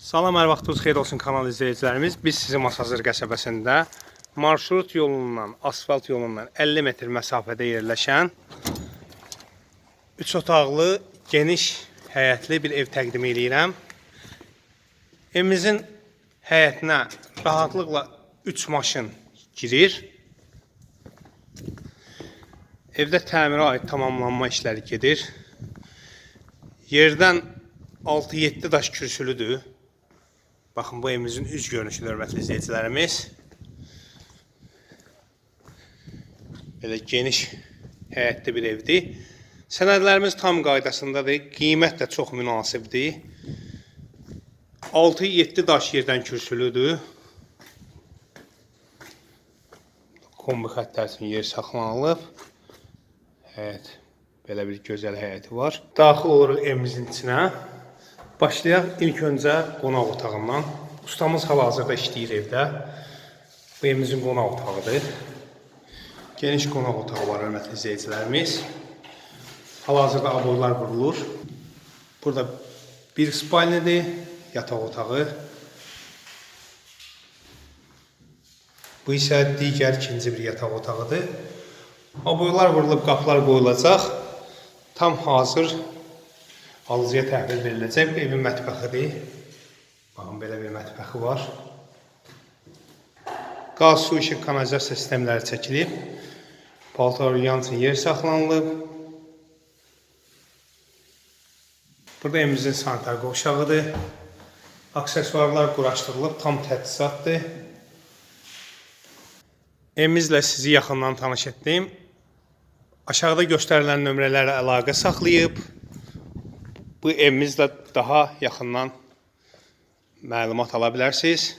Salam, hər vaxtınız xeyir olsun kanal izləyicilərimiz. Biz sizin Masazır qəsəbəsində marşrut yolundan, asfalt yolundan 50 metr məsafədə yerləşən 3 otaqlı, geniş həyətli bir ev təqdim edirəm. Evimizin həyətinə rahatlıqla 3 maşın girir. Evdə təmirə aid tamamlanma işləri gedir. Yerdən 6-7 daş kürsülüdür. Baxın bu evimizin üz görünüşüdür hörmətli izləyicilərimiz. Belə geniş həyətli bir evdir. Sənədlərimiz tam qaydasındadır. Qiymət də çox münasibdir. 6-7 daş yerdən kürsülüdür. Kombi xəttlər üçün yer saxlanılıb. Həyət belə bir gözəl həyəti var. Daxil oluruq evimizin içinə. Başlayaq ilk öncə qonaq otağından. Ustamız hal-hazırda işləyir evdə. Bu evimizin qonaq otağıdır. Geniş qonaq otağı var hörmətli izləyicilərimiz. Hal-hazırda aboylar vurulur. Burada bir spalnidir, yataq otağı. Bu isə digər ikinci bir yataq otağıdır. Aboylar vurulub, qapılar qoyulacaq. Tam hazır alıcıya təhvil veriləcək. Evin mətbəxidir. Baxın, belə bir mətbəxi var. Qaz, su, işıq, kanalizasiya sistemləri çəkilib. Paltar yan üçün yer saxlanılıb. Burada evimizin sanitar qovşağıdır. Aksesuarlar quraşdırılıb, tam təchizatdır. Evimizlə sizi yaxından tanış etdim. Aşağıda göstərilən nömrələrlə əlaqə saxlayıb bu evimizlə daha yaxından məlumat ala bilərsiniz.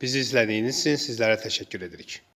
Bizi izlədiyiniz üçün sizlərə təşəkkür edirik.